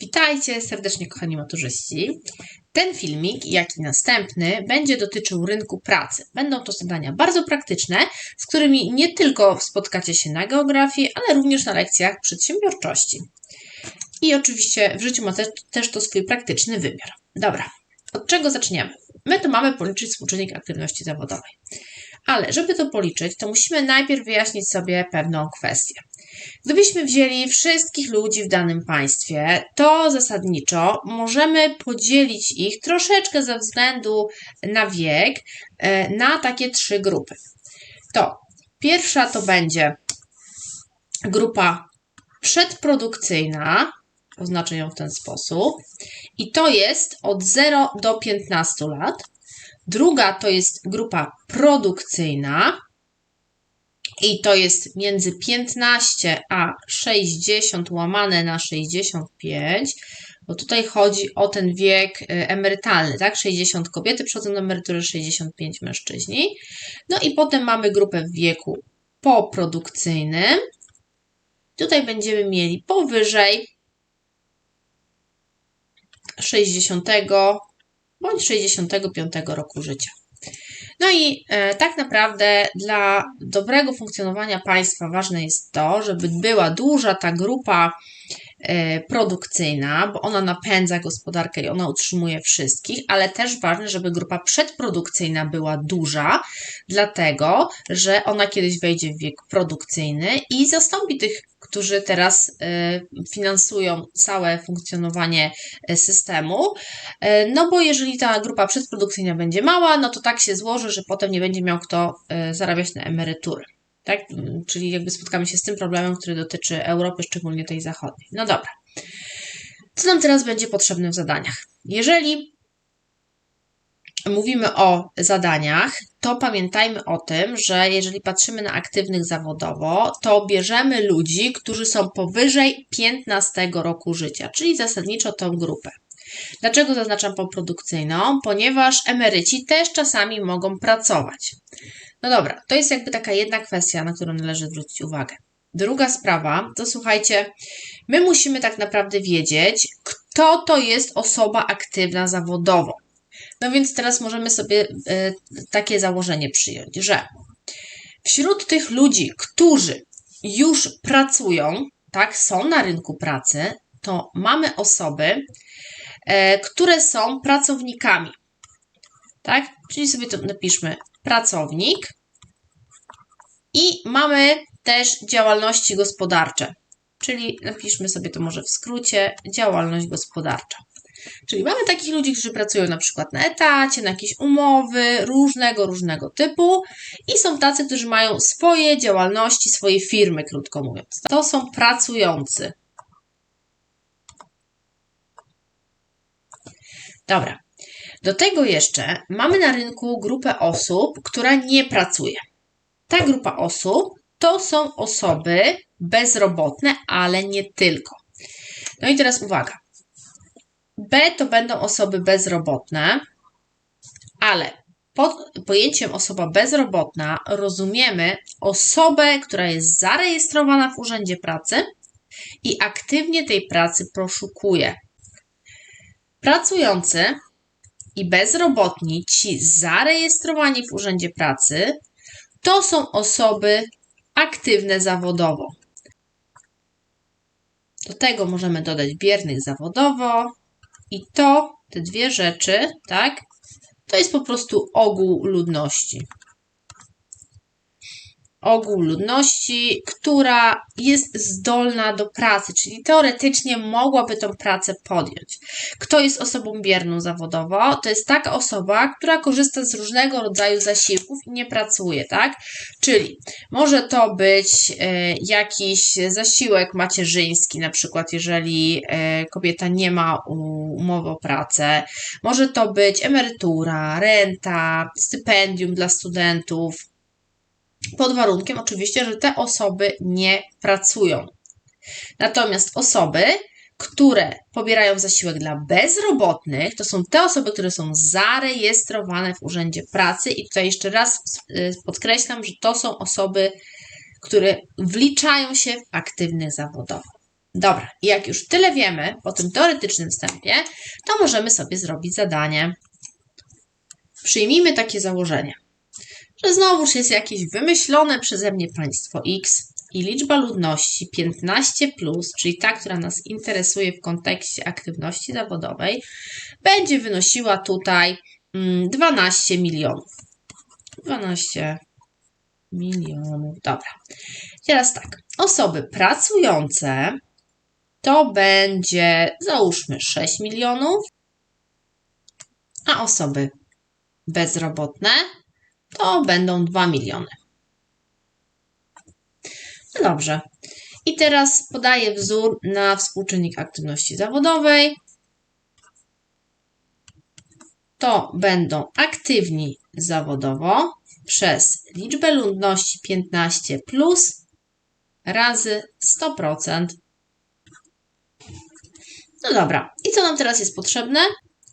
Witajcie serdecznie, kochani maturzyści. Ten filmik, jak i następny, będzie dotyczył rynku pracy. Będą to zadania bardzo praktyczne, z którymi nie tylko spotkacie się na geografii, ale również na lekcjach przedsiębiorczości. I oczywiście w życiu ma też, to swój praktyczny wymiar. Dobra, od czego zaczniemy? My tu mamy policzyć współczynnik aktywności zawodowej. Ale żeby to policzyć, to musimy najpierw wyjaśnić sobie pewną kwestię. Gdybyśmy wzięli wszystkich ludzi w danym państwie, to zasadniczo możemy podzielić ich troszeczkę ze względu na wiek e, na takie trzy grupy. To pierwsza to będzie grupa przedprodukcyjna, oznaczę ją w ten sposób, i to jest od 0 do 15 lat. Druga to jest grupa produkcyjna i to jest między 15 a 60 łamane na 65, bo tutaj chodzi o ten wiek y, emerytalny, tak? 60 kobiety przechodzą do emerytury, 65 mężczyźni. No i potem mamy grupę w wieku poprodukcyjnym. Tutaj będziemy mieli powyżej 60 bądź 65 roku życia. No i e, tak naprawdę dla dobrego funkcjonowania państwa ważne jest to, żeby była duża ta grupa produkcyjna, bo ona napędza gospodarkę i ona utrzymuje wszystkich, ale też ważne, żeby grupa przedprodukcyjna była duża, dlatego że ona kiedyś wejdzie w wiek produkcyjny i zastąpi tych którzy teraz y, finansują całe funkcjonowanie y, systemu. No bo jeżeli ta grupa przedprodukcyjna będzie mała, no to tak się złoży, że potem nie będzie miał kto zarabiać na emerytury. Tak? Czyli jakby spotkamy się z tym problemem, który dotyczy Europy, szczególnie tej zachodniej. No dobra. Co nam teraz będzie potrzebne w zadaniach? Jeżeli mówimy o zadaniach, to pamiętajmy o tym, że jeżeli patrzymy na aktywnych zawodowo, to bierzemy ludzi, którzy są powyżej 15 roku życia, czyli zasadniczo tą grupę. Dlaczego zaznaczam poprodukcyjną? Ponieważ emeryci też czasami mogą pracować. No dobra, to jest jakby taka jedna kwestia, na którą należy zwrócić uwagę. Druga sprawa, to słuchajcie, my musimy tak naprawdę wiedzieć, kto to jest osoba aktywna zawodowo. No więc teraz możemy sobie e, takie założenie przyjąć, że wśród tych ludzi, którzy już pracują, tak, są na rynku pracy, to mamy osoby, e, które są pracownikami. Tak? Czyli sobie to napiszmy pracownik i mamy też działalności gospodarcze. Czyli napiszmy sobie to może w skrócie działalność gospodarcza. Czyli mamy takich ludzi, którzy pracują na przykład na etacie, na jakieś umowy różnego, różnego typu i są tacy, którzy mają swoje działalności, swoje firmy, krótko mówiąc. To są pracujący. Dobra. Do tego jeszcze mamy na rynku grupę osób, która nie pracuje. Ta grupa osób to są osoby bezrobotne, ale nie tylko. No i teraz uwaga. B to będą osoby bezrobotne, ale pod pojęciem osoba bezrobotna rozumiemy osobę, która jest zarejestrowana w Urzędzie Pracy i aktywnie tej pracy poszukuje. Pracujący i bezrobotni, ci zarejestrowani w Urzędzie Pracy, to są osoby aktywne zawodowo. Do tego możemy dodać biernych zawodowo, i to, te dwie rzeczy, tak, to jest po prostu ogół ludności ogół ludności, która jest zdolna do pracy, czyli teoretycznie mogłaby tą pracę podjąć. Kto jest osobą bierną zawodowo? To jest taka osoba, która korzysta z różnego rodzaju zasiłków i nie pracuje, tak? Czyli może to być e, jakiś zasiłek macierzyński, na przykład jeżeli e, kobieta nie ma umowy o pracę, może to być emerytura, renta, stypendium dla studentów, pod warunkiem oczywiście, że te osoby nie pracują. Natomiast osoby, które pobierają zasiłek dla bezrobotnych, to są te osoby, które są zarejestrowane w Urzędzie Pracy i tutaj jeszcze raz y, podkreślam, że to są osoby, które wliczają się w aktywnych zawodowo. Dobra, i jak już tyle wiemy po tym teoretycznym wstępie, to możemy sobie zrobić zadanie. Przyjmijmy takie założenie, że znowuż jest jakieś wymyślone przeze mnie państwo X i liczba ludności 15, czyli ta, która nas interesuje w kontekście aktywności zawodowej, będzie wynosiła tutaj mm, 12 milionów. 12 milionów. Dobra. Teraz tak. Osoby pracujące to będzie załóżmy 6 milionów, a osoby bezrobotne to będą 2 miliony. No dobrze. I teraz podaję wzór na współczynnik aktywności zawodowej. To będą aktywni zawodowo przez liczbę ludności 15 plus razy 100%. No dobra, i co nam teraz jest potrzebne?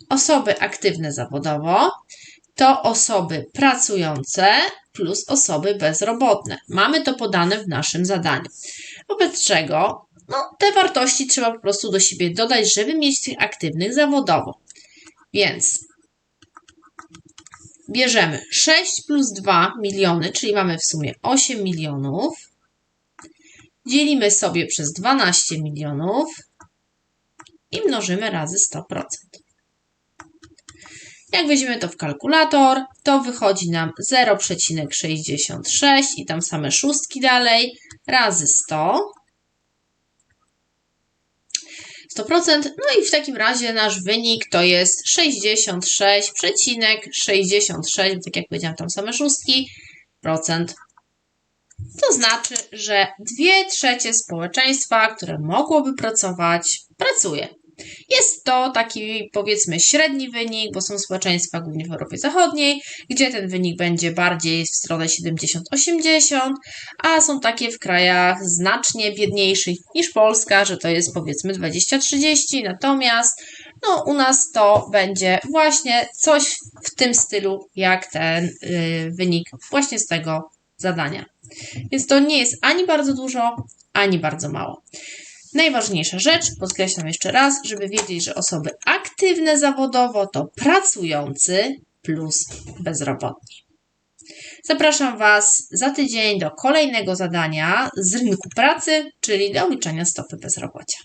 Osoby aktywne zawodowo to osoby pracujące plus osoby bezrobotne. Mamy to podane w naszym zadaniu. Wobec czego no, te wartości trzeba po prostu do siebie dodać, żeby mieć tych aktywnych zawodowo. Więc bierzemy 6 plus 2 miliony, czyli mamy w sumie 8 milionów. Dzielimy sobie przez 12 milionów i mnożymy razy 100%. Jak weźmiemy to w kalkulator, to wychodzi nam 0,66 i tam same szóstki dalej, razy 100. 100%. No i w takim razie nasz wynik to jest 66,66, tak jak powiedziałam, tam same szóstki, procent. To znaczy, że 2 trzecie społeczeństwa, które mogłoby pracować, pracuje. Jest to taki powiedzmy średni wynik, bo są społeczeństwa głównie w Europie Zachodniej, gdzie ten wynik będzie bardziej w stronę 70-80, a są takie w krajach znacznie biedniejszych niż Polska, że to jest powiedzmy 20-30, natomiast no, u nas to będzie właśnie coś w tym stylu, jak ten yy, wynik właśnie z tego zadania. Więc to nie jest ani bardzo dużo, ani bardzo mało. Najważniejsza rzecz, podkreślam jeszcze raz, żeby wiedzieć, że osoby aktywne zawodowo to pracujący plus bezrobotni. Zapraszam Was za tydzień do kolejnego zadania z rynku pracy, czyli do obliczania stopy bezrobocia.